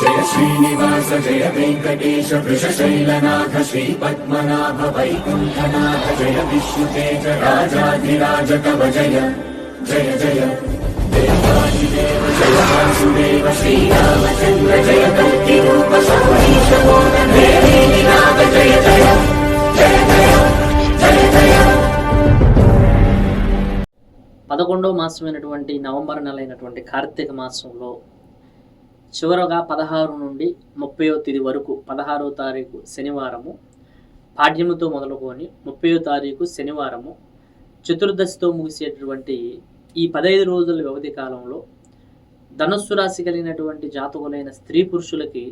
జయ శ్రీనివాస జయ వెంకటేశ వృషశైలనాథ శ్రీ పద్మనాభ వైకుంఠనాథ జయ విష్ణుతేజ రాజాధిరాజ కవ జయ జయ జయ. దేవాదిదేవ జయ వాసుదేవ శ్రీరామచంద్ర జయ కల్కి రూప సౌరీశ నాథ జయ జయ జయ జయ జయ జయ పదకొండవ మాసమైనటువంటి నవంబర్ నెల అయినటువంటి కార్తీక మాసంలో చివరగా పదహారు నుండి ముప్పయో తేదీ వరకు పదహారో తారీఖు శనివారము పాడ్యముతో మొదలుకొని ముప్పయో తారీఖు శనివారము చతుర్దశితో ముగిసేటటువంటి ఈ పదహైదు రోజుల వ్యవధి కాలంలో ధనుస్సు రాశి కలిగినటువంటి జాతకులైన స్త్రీ పురుషులకి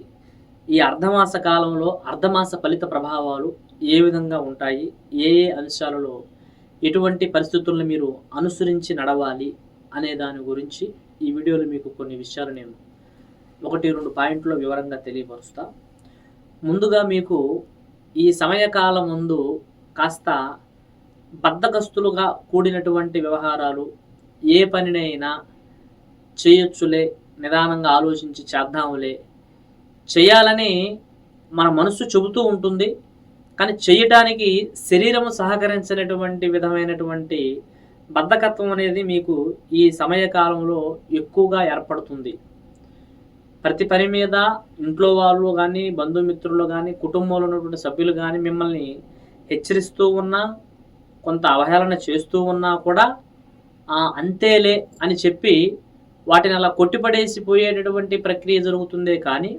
ఈ అర్ధమాస కాలంలో అర్ధమాస ఫలిత ప్రభావాలు ఏ విధంగా ఉంటాయి ఏ ఏ అంశాలలో ఎటువంటి పరిస్థితులను మీరు అనుసరించి నడవాలి అనే దాని గురించి ఈ వీడియోలో మీకు కొన్ని విషయాలు నేను ఒకటి రెండు పాయింట్లో వివరంగా తెలియపరుస్తా. ముందుగా మీకు ఈ సమయకాలం ముందు కాస్త బద్దకస్తులుగా కూడినటువంటి వ్యవహారాలు ఏ పనినైనా చేయొచ్చులే నిదానంగా ఆలోచించి చేద్దాములే. చేయాలని మన మనసు చెబుతూ ఉంటుంది. కానీ చేయటానికి శరీరం సహకరించినటువంటి విధమైనటువంటి బద్ధకత్వం అనేది మీకు ఈ సమయకాలంలో ఎక్కువగా ఏర్పడుతుంది. ప్రతి పని మీద ఇంట్లో వాళ్ళు కానీ బంధుమిత్రులు కానీ కుటుంబంలో ఉన్నటువంటి సభ్యులు కానీ మిమ్మల్ని హెచ్చరిస్తూ ఉన్నా కొంత అవహేళన చేస్తూ ఉన్నా కూడా అంతేలే అని చెప్పి వాటిని అలా కొట్టిపడేసి పోయేటటువంటి ప్రక్రియ జరుగుతుందే కానీ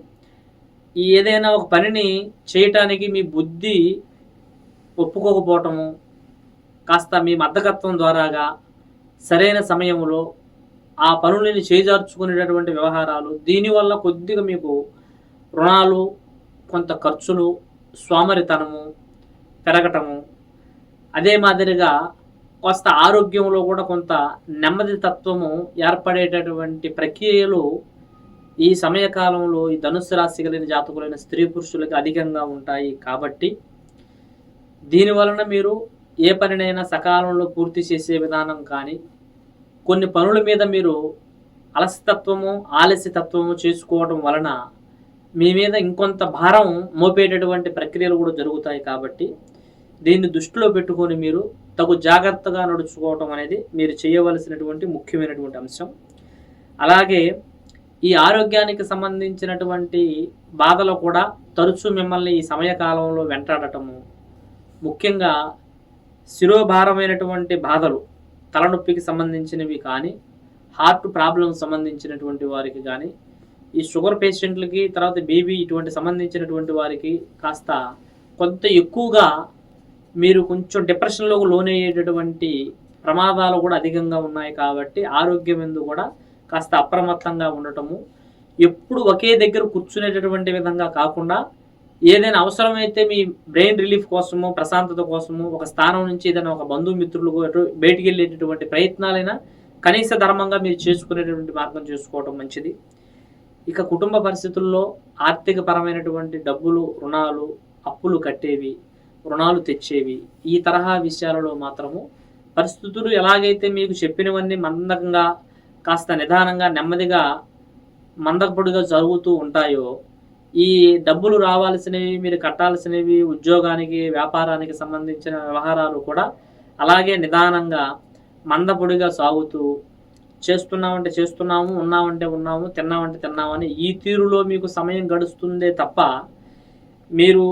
ఈ ఏదైనా ఒక పనిని చేయటానికి మీ బుద్ధి ఒప్పుకోకపోవటము కాస్త మీ మద్దకత్వం ద్వారాగా సరైన సమయంలో ఆ పనులని చేజార్చుకునేటటువంటి వ్యవహారాలు దీనివల్ల కొద్దిగా మీకు రుణాలు కొంత ఖర్చులు స్వామరితనము పెరగటము అదే మాదిరిగా కొంత ఆరోగ్యంలో కూడా కొంత నెమ్మది తత్వము ఏర్పడేటటువంటి ప్రక్రియలు ఈ సమయకాలంలో ఈ ధనుస్సు రాశి కలిగిన జాతకులైన స్త్రీ పురుషులకి అధికంగా ఉంటాయి కాబట్టి దీని వలన మీరు ఏ పనినైనా సకాలంలో పూర్తి చేసే విధానం కానీ కొన్ని పనుల మీద మీరు అలసతత్వము ఆలస్యతత్వము చేసుకోవడం వలన మీ మీద ఇంకొంత భారం మోపేటటువంటి ప్రక్రియలు కూడా జరుగుతాయి కాబట్టి దీన్ని దృష్టిలో పెట్టుకొని మీరు తగు జాగ్రత్తగా నడుచుకోవటం అనేది మీరు చేయవలసినటువంటి ముఖ్యమైనటువంటి అంశం. అలాగే ఈ ఆరోగ్యానికి సంబంధించినటువంటి బాధలు కూడా తరచూ మిమ్మల్ని ఈ సమయకాలంలో వెంటాడటము ముఖ్యంగా శిరోభారమైనటువంటి బాధలు తలనొప్పికి సంబంధించినవి కానీ హార్ట్ ప్రాబ్లం సంబంధించినటువంటి వారికి కానీ ఈ షుగర్ పేషెంట్లకి తర్వాత బీబీ ఇటువంటి సంబంధించినటువంటి వారికి కాస్త కొంత ఎక్కువగా మీరు కొంచెం డిప్రెషన్లోకి లోనయ్యేటటువంటి ప్రమాదాలు కూడా అధికంగా ఉన్నాయి కాబట్టి ఆరోగ్యం ఎందు కూడా కాస్త అప్రమత్తంగా ఉండటము. ఎప్పుడు ఒకే దగ్గర కూర్చునేటటువంటి విధంగా కాకుండా ఏదైనా అవసరమైతే మీ బ్రెయిన్ రిలీఫ్ కోసము ప్రశాంతత కోసము ఒక స్థానం నుంచి ఏదైనా ఒక బంధుమిత్రులకు బయటికి వెళ్ళేటటువంటి ప్రయత్నాలైనా కనీస ధర్మంగా మీరు చేసుకునేటటువంటి మార్గం చేసుకోవడం మంచిది. ఇక కుటుంబ పరిస్థితుల్లో ఆర్థిక పరమైనటువంటి డబ్బులు రుణాలు అప్పులు కట్టేవి రుణాలు తెచ్చేవి ఈ తరహా విషయాలలో మాత్రము పరిస్థితులు ఎలాగైతే మీకు చెప్పినవన్నీ మందంగా కాస్త నిదానంగా నెమ్మదిగా మందపొడిగా జరుగుతూ ఉంటాయో ఈ డబ్బులు రావాల్సినవి మీరు కట్టాల్సినవి ఉద్యోగానికి వ్యాపారానికి సంబంధించిన వ్యవహారాలు కూడా అలాగే నిదానంగా మందపొడిగా సాగుతూ చేస్తున్నామంటే చేస్తున్నాము ఉన్నామంటే ఉన్నాము తిన్నామంటే తిన్నామని ఈ తీరులో మీకు సమయం గడుస్తుందే తప్ప మీరు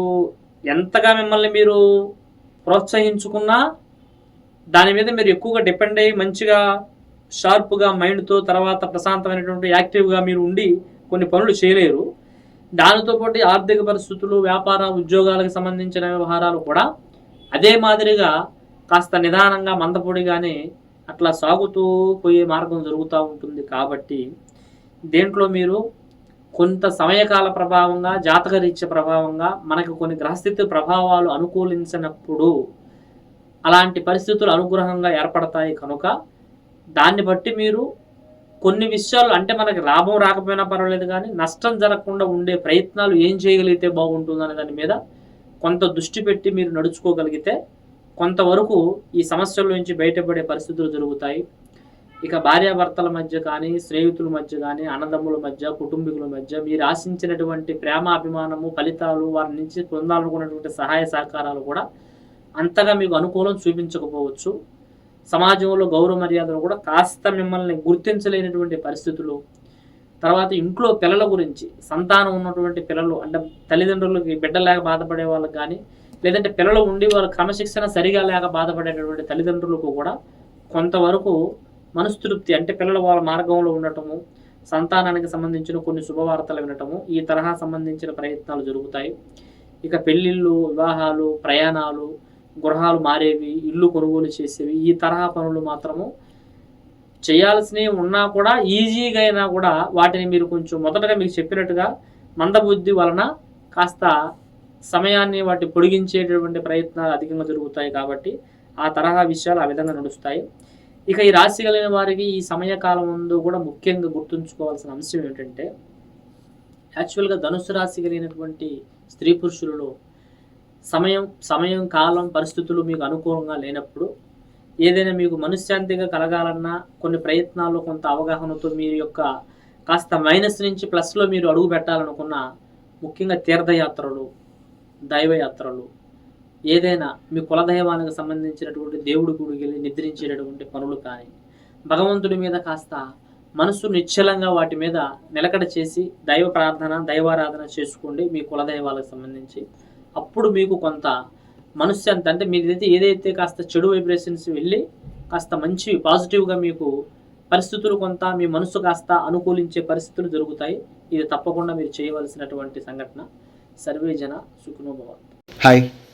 ఎంతగా మిమ్మల్ని మీరు ప్రోత్సహించుకున్నా దాని మీద మీరు ఎక్కువగా డిపెండ్ అయ్యి మంచిగా షార్ప్గా మైండ్తో తర్వాత ప్రశాంతమైనటువంటి యాక్టివ్గా మీరు ఉండి కొన్ని పనులు చేయలేరు. దానితో పాటు ఆర్థిక పరిస్థితులు వ్యాపార ఉద్యోగాలకు సంబంధించిన వ్యవహారాలు కూడా అదే మాదిరిగా కాస్త నిదానంగా మందపొడిగానే అట్లా సాగుతూ పోయే మార్గం జరుగుతూ ఉంటుంది. కాబట్టి దేంట్లో మీరు కొంత సమయకాల ప్రభావంగా జాతకరీత్య ప్రభావంగా మనకు కొన్ని గ్రహస్థితి ప్రభావాలు అనుకూలించినప్పుడు అలాంటి పరిస్థితులు అనుగ్రహంగా ఏర్పడతాయి కనుక దాన్ని బట్టి మీరు కొన్ని విషయాలు అంటే మనకి లాభం రాకపోయినా పర్వాలేదు కానీ నష్టం జరగకుండా ఉండే ప్రయత్నాలు ఏం చేయగలిగితే బాగుంటుంది అనే దాని మీద కొంత దృష్టి పెట్టి మీరు నడుచుకోగలిగితే కొంతవరకు ఈ సమస్యల నుంచి బయటపడే పరిస్థితులు జరుగుతాయి. ఇక భార్యాభర్తల మధ్య కానీ స్నేహితుల మధ్య కానీ అన్నదమ్ముల మధ్య కుటుంబీకుల మధ్య మీరు ఆశించినటువంటి ప్రేమ అభిమానము ఫలితాలు వారి నుంచి పొందాలనుకున్నటువంటి సహాయ సహకారాలు కూడా అంతగా మీకు అనుకూలం చూపించకపోవచ్చు. సమాజంలో గౌరవ మర్యాదలు కూడా కాస్త మిమ్మల్ని గుర్తించలేనటువంటి పరిస్థితులు. తర్వాత ఇంట్లో పిల్లల గురించి సంతానం ఉన్నటువంటి పిల్లలు అంటే తల్లిదండ్రులకి బిడ్డ లేక బాధపడే వాళ్ళకి కానీ లేదంటే పిల్లలు ఉండి వాళ్ళ క్రమశిక్షణ సరిగా లేక బాధపడేటటువంటి తల్లిదండ్రులకు కూడా కొంతవరకు మనస్తృప్తి అంటే పిల్లలు వాళ్ళ మార్గంలో ఉండటము సంతానానికి సంబంధించిన కొన్ని శుభవార్తలు వినటము ఈ తరహా సంబంధించిన ప్రయత్నాలు జరుగుతాయి. ఇక పెళ్ళిళ్ళు వివాహాలు ప్రయాణాలు గృహాలు మారేవి ఇల్లు కొనుగోలు చేసేవి ఈ తరహా పనులు మాత్రము చేయాల్సినవి ఉన్నా కూడా ఈజీగా అయినా కూడా వాటిని మీరు కొంచెం మొదటగా మీకు చెప్పినట్టుగా మందబుద్ధి వలన కాస్త సమయాన్ని వాటి పొడిగించేటటువంటి ప్రయత్నాలు అధికంగా జరుగుతాయి కాబట్టి ఆ తరహా విషయాలు ఆ విధంగా నడుస్తాయి. ఇక ఈ రాశి కలిగిన వారికి ఈ సమయకాలం ముందు కూడా ముఖ్యంగా గుర్తుంచుకోవాల్సిన అంశం ఏంటంటే యాక్చువల్గా ధనుసు రాశి కలిగినటువంటి స్త్రీ పురుషులలో సమయం సమయం కాలం పరిస్థితులు మీకు అనుకూలంగా లేనప్పుడు ఏదైనా మీకు మనశ్శాంతిగా కలగాలన్నా కొన్ని ప్రయత్నాలు కొంత అవగాహనతో మీ యొక్క కాస్త మైనస్ నుంచి ప్లస్లో మీరు అడుగు పెట్టాలనుకున్న ముఖ్యంగా తీర్థయాత్రలు దైవయాత్రలు ఏదైనా మీ కులదైవానికి సంబంధించినటువంటి దేవుడి గుడికి వెళ్ళి నిద్రించేటటువంటి పనులు కానీ భగవంతుడి మీద కాస్త మనసు నిశ్చలంగా వాటి మీద నిలకడ చేసి దైవ ప్రార్థన దైవారాధన చేసుకోండి మీ కులదైవాలకు సంబంధించి. అప్పుడు మీకు కొంత మనశ్శాంతి అంటే మీదైతే ఏదైతే కాస్త చెడు వైబ్రేషన్స్ వెళ్ళి కాస్త మంచి పాజిటివ్గా మీకు పరిస్థితులు కొంత మీ మనసు కాస్త అనుకూలించే పరిస్థితులు జరుగుతాయి ఇది తప్పకుండా మీరు చేయవలసినటువంటి సంఘటన. సర్వేజన సుఖనోభవ హాయ్